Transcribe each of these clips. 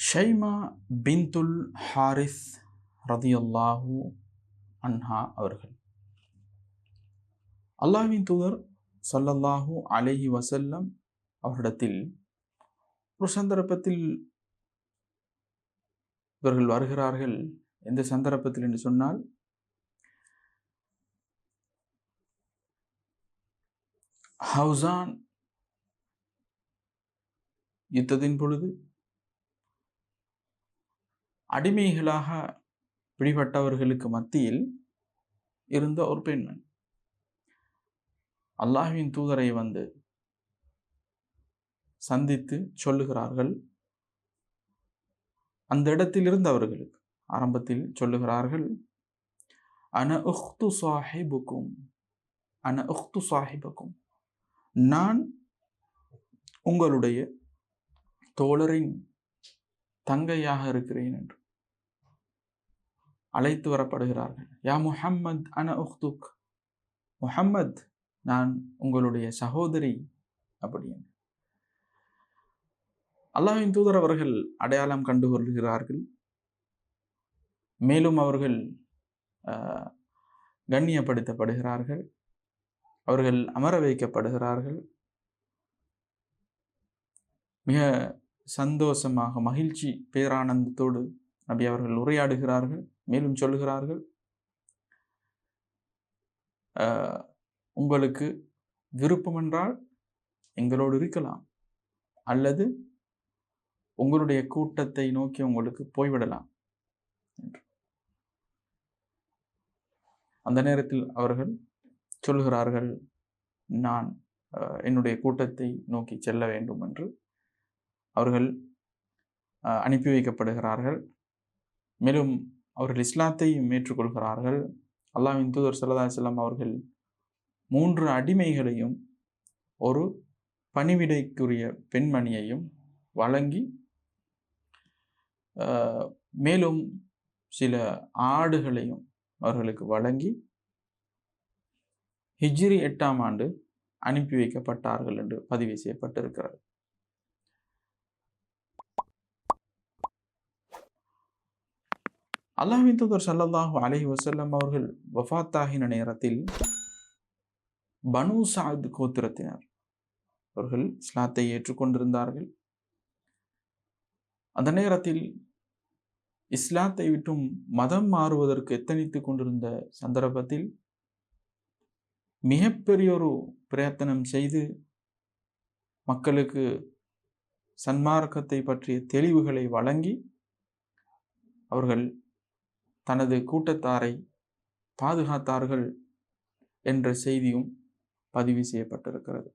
Shaima பின்துல் Harris ரதியல்லாஹு அன்ஹா அவர்கள். அல்லாஹ்வின் தூதர் சல்லல்லாஹு அலைஹி வசல்லம் அவரிடத்தில் ஒரு சந்தர்ப்பத்தில் இவர்கள் வருகிறார்கள் எந்த சந்தர்ப்பத்தில் என்று சொன்னால் ஹவுசான் யுத்தத்தின் பொழுது அடிமைகளாக பிடிபட்டவர்களுக்கு மத்தியில் இருந்த ஒரு பெண்மண். அல்லாஹுவின் தூதரை வந்து சந்தித்து சொல்லுகிறார்கள். அந்த இடத்தில் இருந்தவர்களுக்கு ஆரம்பத்தில் சொல்லுகிறார்கள் அன உஹ்து சாஹிபுக்கும் அன உஹ்து சாஹிபுக்கும் நான் உங்களுடைய தோழரின் தங்கையாக இருக்கிறேன் என்று. அழைத்து வரப்படுகிறார்கள். யா முஹம்மத் அன உஹ்துக்? முஹம்மத் நான் உங்களுடைய சகோதரி. அப்படின்னு அல்லாஹின் தூதர் அவர்கள் அடையாளம் கண்டு கொள்கிறார்கள் மேலும் அவர்கள் கண்ணியப்படுத்தப்படுகிறார்கள். அவர்கள் அமர வைக்கப்படுகிறார்கள். மிக சந்தோஷமாக மகிழ்ச்சி பேரானந்தத்தோடு நபி அவர்கள் உரையாடுகிறார்கள் மேலும் சொல்லுகிறார்கள் உங்களுக்கு விருப்பம் என்றால் எங்களோடு இருக்கலாம். அல்லது உங்களுடைய கூட்டத்தை நோக்கி உங்களுக்கு போய்விடலாம். என்று. அந்த நேரத்தில் அவர்கள் சொல்கிறார்கள் நான் என்னுடைய கூட்டத்தை நோக்கி செல்ல வேண்டும் என்று. அவர்கள் அனுப்பி வைக்கப்படுகிறார்கள். மேலும் அவர்கள் இஸ்லாத்தையும் ஏற்றுக்கொள்கிறார்கள் அல்லாவின் தூதர் சல்லா செல்லம் அவர்கள் மூன்று அடிமைகளையும் ஒரு பணிவிடைக்குரிய பெண்மணியையும் வழங்கி மேலும் சில ஆடுகளையும் அவர்களுக்கு வழங்கி ஹிஜ்ரி எட்டாம் ஆண்டு அனுப்பி வைக்கப்பட்டார்கள் என்று பதிவு செய்யப்பட்டிருக்கிறது. அல்லாஹின் தூதர் சல்லல்லாஹு அலஹி வசல்லம் அவர்கள் வஃத்தாகின நேரத்தில் பனு சாத் கோத்திரத்தினர். அவர்கள் இஸ்லாத்தை ஏற்றுக்கொண்டிருந்தார்கள். அந்த நேரத்தில் இஸ்லாத்தை விட்டும் மதம் மாறுவதற்கு எத்தனித்து கொண்டிருந்த சந்தர்ப்பத்தில் மிகப்பெரியொரு பிரயத்தனம் செய்து மக்களுக்கு சன்மார்க்கத்தை பற்றிய தெளிவுகளை வழங்கி அவர்கள் தனது கூட்டத்தாரை பாதுகாத்தார்கள் என்ற செய்தியும் பதிவு செய்யப்பட்டிருக்கிறது.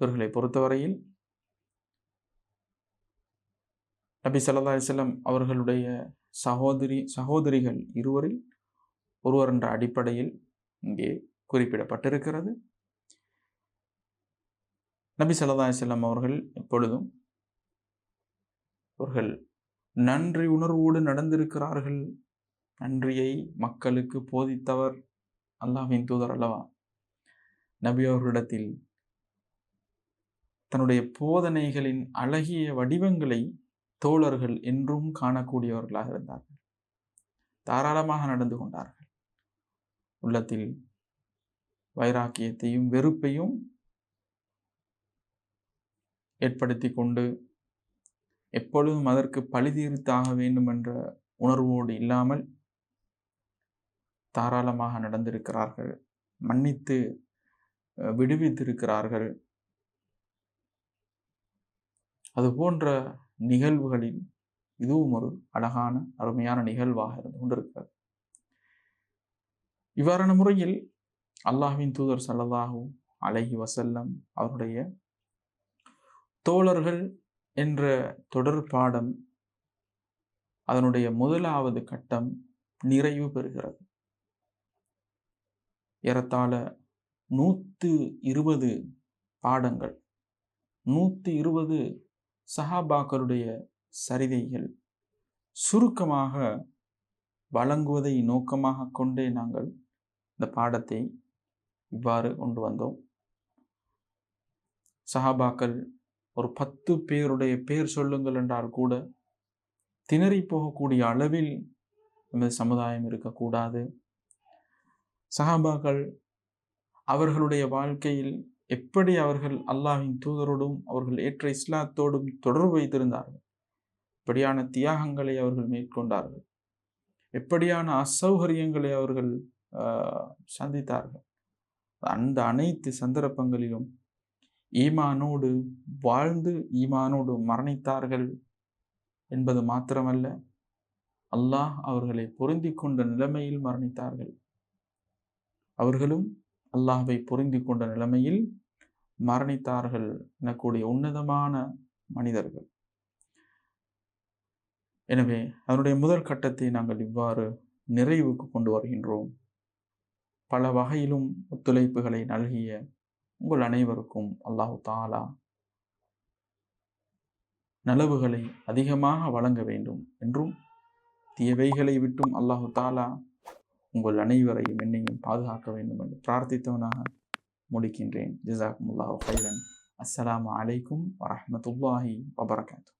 இவர்களை பொறுத்தவரையில் நபி சல்லா அலிஸ்லம் அவர்களுடைய சகோதரி சகோதரிகள் இருவரில் ஒருவர் என்ற அடிப்படையில் இங்கே குறிப்பிடப்பட்டிருக்கிறது. நபி சல்லா அலிஸ்லம் அவர்கள் எப்பொழுதும் அவர்கள் நன்றி உணர்வோடு நடந்திருக்கிறார்கள். நன்றியை மக்களுக்கு போதித்தவர் அல்லாஹின் தூதர் அல்லவா? நபி அவர்களிடத்தில் தன்னுடைய போதனைகளின் அழகிய வடிவங்களை தோழர்கள் என்றும் காணக்கூடியவர்களாக இருந்தார்கள். தாராளமாக நடந்து கொண்டார்கள். உள்ளத்தில் வைராக்கியத்தையும் வெறுப்பையும் ஏற்படுத்தி கொண்டு எப்பொழுதும் அதற்கு பழிதீர்த்தாக வேண்டும் என்ற உணர்வோடு இல்லாமல் தாராளமாக நடந்திருக்கிறார்கள். மன்னித்து விடுவித்திருக்கிறார்கள். அது போன்ற நிகழ்வுகளில் இதுவும் ஒரு அழகான அருமையான நிகழ்வாக இருந்து கொண்டிருக்கிறது. இவ்வாறான முறையில் அல்லாஹின் தூதர் சல்லதாகவும் அழகி வசல்லம் அவருடைய தோழர்கள் என்ற தொடர் பாடம் அதனுடைய முதலாவது கட்டம் நிறைவு பெறுகிறது. ஏறத்தாழ நூற்று இருபது பாடங்கள் நூற்று இருபது சஹாபாக்களுடைய சரிதைகள் சுருக்கமாக வழங்குவதை நோக்கமாக கொண்டே நாங்கள் இந்த பாடத்தை இவ்வாறு கொண்டு வந்தோம். சஹாபாக்கள் ஒரு பத்து பேருடைய பேர் சொல்லுங்கள் என்றால் கூட திணறி போகக்கூடிய அளவில் நமது சமுதாயம் இருக்கக்கூடாது. சஹாபாக்கள் அவர்களுடைய வாழ்க்கையில் எப்படி அவர்கள் அல்லாஹின் தூதரோடும் அவர்கள் ஏற்ற இஸ்லாத்தோடும் தொடர்பு வைத்திருந்தார்கள்? எப்படியான தியாகங்களை அவர்கள் மேற்கொண்டார்கள்? எப்படியான அசௌகரியங்களை அவர்கள் சந்தித்தார்கள்? அந்த அனைத்து சந்தர்ப்பங்களிலும் ஈமானோடு வாழ்ந்து ஈமானோடு மரணித்தார்கள் என்பது மாத்திரமல்ல. அல்லாஹ் அவர்களை பொருந்தி கொண்ட நிலைமையில் மரணித்தார்கள். அவர்களும் அல்லாஹை பொருந்தி கொண்ட நிலைமையில் மரணித்தார்கள் எனக்கூடிய உன்னதமான மனிதர்கள். எனவே அதனுடைய முதல் கட்டத்தை நாங்கள் இவ்வாறு நிறைவுக்கு கொண்டு வருகின்றோம். பல வகையிலும் ஒத்துழைப்புகளை நல்கிய உங்கள் அனைவருக்கும் அல்லாஹு தாலா நலவுகளை அதிகமாக வழங்க வேண்டும் என்றும் தீயவைகளை விட்டும் அல்லாஹு தாலா உங்கள் அனைவரையும் என்னையும் பாதுகாக்க வேண்டும் என்று பிரார்த்தித்தவனாக முடிக்கின்றேன். ஜிசாக் அல்லாஹு ஹைரன் அஸ்லாம் அலைக்கும் வரமத்துல்லாஹி வபரகாத்து